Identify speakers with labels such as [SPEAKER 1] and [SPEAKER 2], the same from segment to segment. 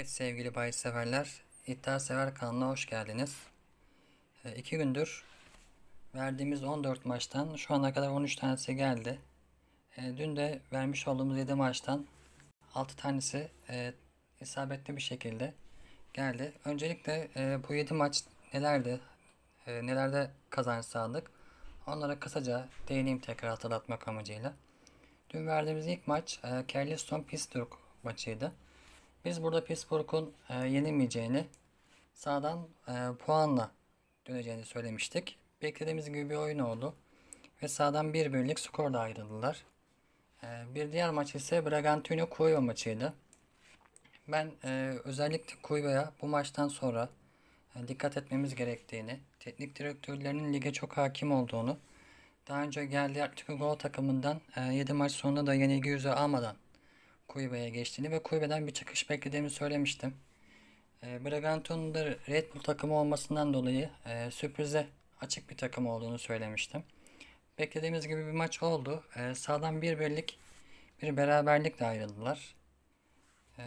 [SPEAKER 1] Evet sevgili bahis severler, İddia Sever kanalına hoş geldiniz. E, iki gündür verdiğimiz 14 maçtan şu ana kadar 13 tanesi geldi. E, dün de vermiş olduğumuz 7 maçtan 6 tanesi e, isabetli bir şekilde geldi. Öncelikle e, bu 7 maç nelerdi, e, nelerde kazanç sağladık onlara kısaca değineyim tekrar hatırlatmak amacıyla. Dün verdiğimiz ilk maç e, Kerliston Pittsburgh maçıydı. Biz burada Pittsburgh'un e, yenilmeyeceğini sağdan e, puanla döneceğini söylemiştik. Beklediğimiz gibi bir oyun oldu. Ve sağdan bir birlik skorla ayrıldılar. E, bir diğer maç ise Bragantino Cueva maçıydı. Ben e, özellikle Cueva'ya bu maçtan sonra e, dikkat etmemiz gerektiğini, teknik direktörlerinin lige çok hakim olduğunu, daha önce geldiği Atletico Go takımından e, 7 maç sonunda da yenilgi yüzü almadan Cueva'ya geçtiğini ve Cueva'dan bir çıkış beklediğimi söylemiştim. E, Bragantino'nun da Red Bull takımı olmasından dolayı e, sürprize açık bir takım olduğunu söylemiştim. Beklediğimiz gibi bir maç oldu. E, sağdan bir birlik bir beraberlikle ayrıldılar. E,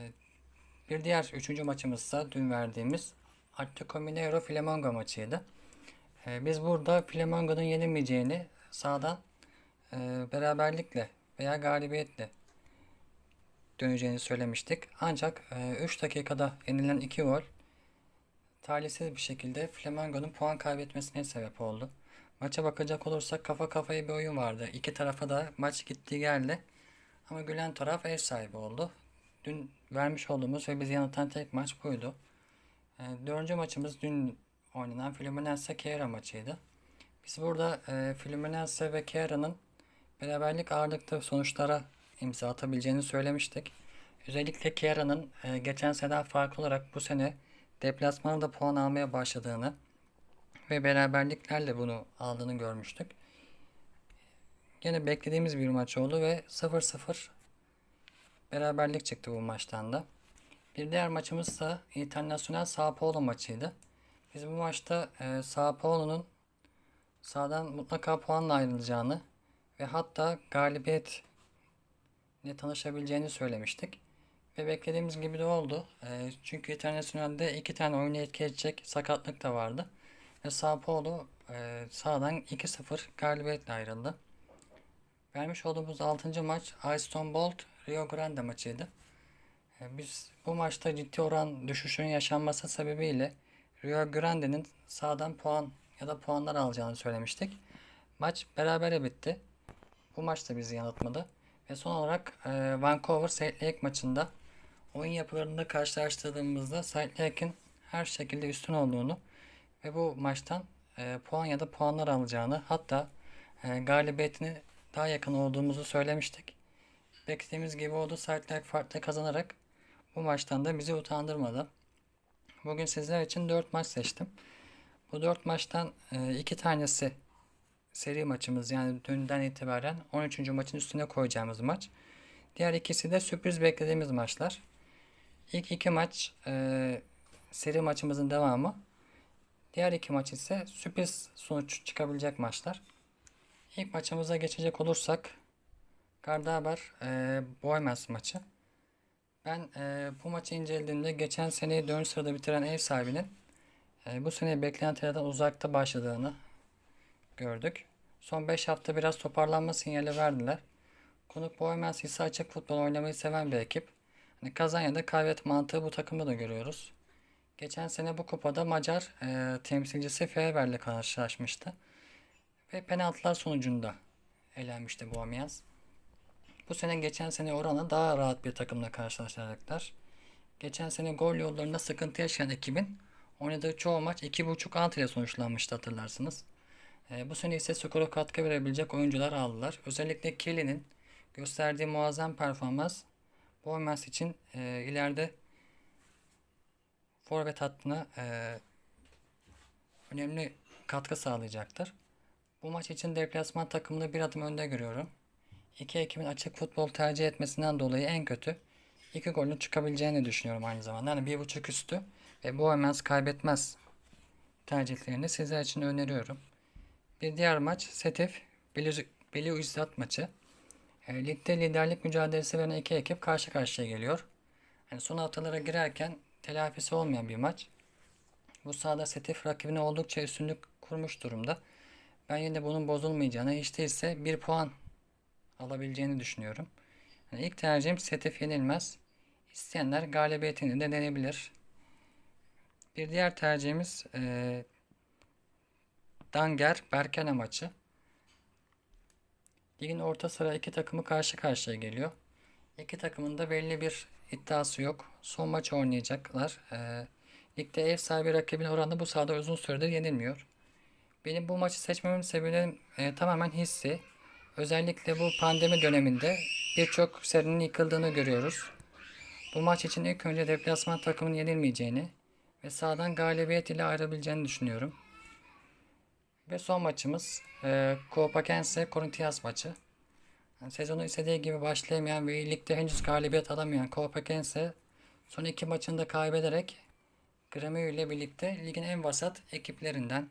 [SPEAKER 1] bir diğer üçüncü maçımızsa dün verdiğimiz Atletico Mineiro Flamengo maçıydı. E, biz burada Flamengo'nun yenilmeyeceğini sağdan e, beraberlikle veya galibiyetle döneceğini söylemiştik. Ancak 3 e, dakikada yenilen 2 gol talihsiz bir şekilde Flamengo'nun puan kaybetmesine sebep oldu. Maça bakacak olursak kafa kafaya bir oyun vardı. İki tarafa da maç gittiği geldi. Ama gülen taraf ev sahibi oldu. Dün vermiş olduğumuz ve bizi yanıltan tek maç buydu. E, dördüncü maçımız dün oynanan Fluminense Kera maçıydı. Biz burada e, Fluminense ve Kera'nın beraberlik ağırlıklı sonuçlara imza atabileceğini söylemiştik. Özellikle Kiara'nın e, geçen sene farklı olarak bu sene deplasmanda da puan almaya başladığını ve beraberliklerle bunu aldığını görmüştük. Yine beklediğimiz bir maç oldu ve 0-0 beraberlik çıktı bu maçtan da. Bir diğer maçımız ise International Sao Paulo maçıydı. Biz bu maçta e, Sao Paulo'nun sağdan mutlaka puanla ayrılacağını ve hatta galibiyet ile tanışabileceğini söylemiştik. Ve beklediğimiz gibi de oldu. E, çünkü internasyonelde iki tane oyunu etki sakatlık da vardı. Ve Sao Paulo e, sağdan 2-0 galibiyetle ayrıldı. Vermiş olduğumuz 6. maç Aston Bolt Rio Grande maçıydı. E, biz bu maçta ciddi oran düşüşünün yaşanması sebebiyle Rio Grande'nin sağdan puan ya da puanlar alacağını söylemiştik. Maç berabere bitti. Bu maç da bizi yanıltmadı. Ve son olarak e, Vancouver Salt Lake maçında oyun yapılarında karşılaştırdığımızda Salt Lake'in her şekilde üstün olduğunu ve bu maçtan e, puan ya da puanlar alacağını hatta e, galibiyetini daha yakın olduğumuzu söylemiştik. Beklediğimiz gibi oldu. Salt Lake farklı kazanarak bu maçtan da bizi utandırmadı. Bugün sizler için 4 maç seçtim. Bu 4 maçtan 2 e, tanesi seri maçımız yani dünden itibaren 13. maçın üstüne koyacağımız maç. Diğer ikisi de sürpriz beklediğimiz maçlar. İlk iki maç e, seri maçımızın devamı. Diğer iki maç ise sürpriz sonuç çıkabilecek maçlar. İlk maçımıza geçecek olursak Gardabar e, Boymans maçı. Ben e, bu maçı incelediğimde geçen seneyi 4 sırada bitiren ev sahibinin e, bu sene beklentilerden uzakta başladığını gördük. Son 5 hafta biraz toparlanma sinyali verdiler. Konuk Boymans ise açık futbol oynamayı seven bir ekip. Hani kazan ya da kaybet mantığı bu takımda da görüyoruz. Geçen sene bu kupada Macar e, temsilcisi Fener'le karşılaşmıştı. Ve penaltılar sonucunda elenmişti Boymans. Bu sene geçen sene oranla daha rahat bir takımla karşılaşacaklar. Geçen sene gol yollarında sıkıntı yaşayan ekibin oynadığı çoğu maç 2.5 alt ile sonuçlanmıştı hatırlarsınız. E, bu sene ise skora katkı verebilecek oyuncular aldılar. Özellikle Kelly'nin gösterdiği muazzam performans Boymans için e, ileride forvet hattına e, önemli katkı sağlayacaktır. Bu maç için deplasman takımını bir adım önde görüyorum. İki ekibin açık futbol tercih etmesinden dolayı en kötü iki golün çıkabileceğini düşünüyorum aynı zamanda. Yani bir buçuk üstü ve Boymans kaybetmez tercihlerini sizler için öneriyorum. Bir diğer maç Setif Beli Üzzat maçı. E, ligde liderlik mücadelesi veren iki ekip karşı karşıya geliyor. Yani son haftalara girerken telafisi olmayan bir maç. Bu sahada Setif rakibine oldukça üstünlük kurmuş durumda. Ben yine de bunun bozulmayacağını hiç değilse bir puan alabileceğini düşünüyorum. Yani ilk tercihim Setif yenilmez. İsteyenler galibiyetini de denebilir. Bir diğer tercihimiz eee Danger Berkene maçı. Ligin orta sıra iki takımı karşı karşıya geliyor. İki takımın da belli bir iddiası yok. Son maç oynayacaklar. Ee, ligde ev sahibi rakibin oranı bu sahada uzun süredir yenilmiyor. Benim bu maçı seçmemin sebebi e, tamamen hissi. Özellikle bu pandemi döneminde birçok serinin yıkıldığını görüyoruz. Bu maç için ilk önce deplasman takımın yenilmeyeceğini ve sahadan galibiyet ile ayrılabileceğini düşünüyorum. Ve son maçımız e, Kopakense Corinthians maçı. Yani sezonu istediği gibi başlayamayan ve ligde henüz galibiyet alamayan Kopakense son iki maçında kaybederek Grêmio ile birlikte ligin en vasat ekiplerinden.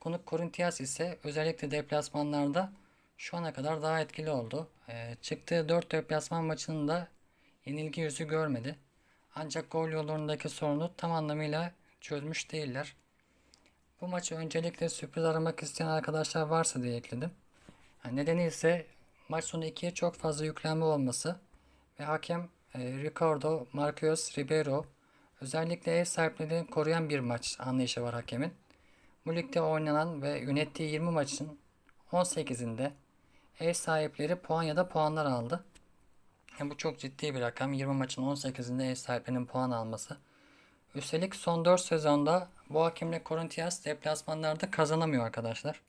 [SPEAKER 1] Konuk Corinthians ise özellikle deplasmanlarda şu ana kadar daha etkili oldu. E, çıktığı 4 deplasman maçında yenilgi yüzü görmedi. Ancak gol yollarındaki sorunu tam anlamıyla çözmüş değiller. Bu maçı öncelikle sürpriz aramak isteyen arkadaşlar varsa diye ekledim. Nedeni ise maç sonu ikiye çok fazla yüklenme olması ve hakem e, Ricardo Marquez Ribeiro özellikle ev sahipliğini koruyan bir maç anlayışı var hakemin. Bu ligde oynanan ve yönettiği 20 maçın 18'inde ev sahipleri puan ya da puanlar aldı. Yani bu çok ciddi bir rakam. 20 maçın 18'inde ev sahiplerinin puan alması. Üstelik son 4 sezonda bu hakemle Corinthians deplasmanlarda kazanamıyor arkadaşlar.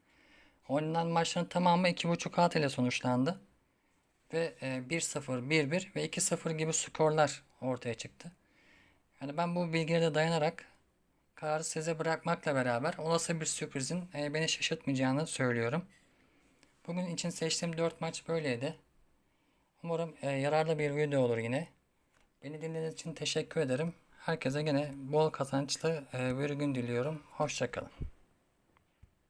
[SPEAKER 1] Oynanan maçların tamamı 2.5 alt ile sonuçlandı. Ve e, 1-0, 1-1 ve 2-0 gibi skorlar ortaya çıktı. Yani ben bu bilgilere dayanarak kararı size bırakmakla beraber olası bir sürprizin e, beni şaşırtmayacağını söylüyorum. Bugün için seçtiğim 4 maç böyleydi. Umarım e, yararlı bir video olur yine. Beni dinlediğiniz için teşekkür ederim. Herkese gene bol kazançlı e, bir gün diliyorum. Hoşçakalın.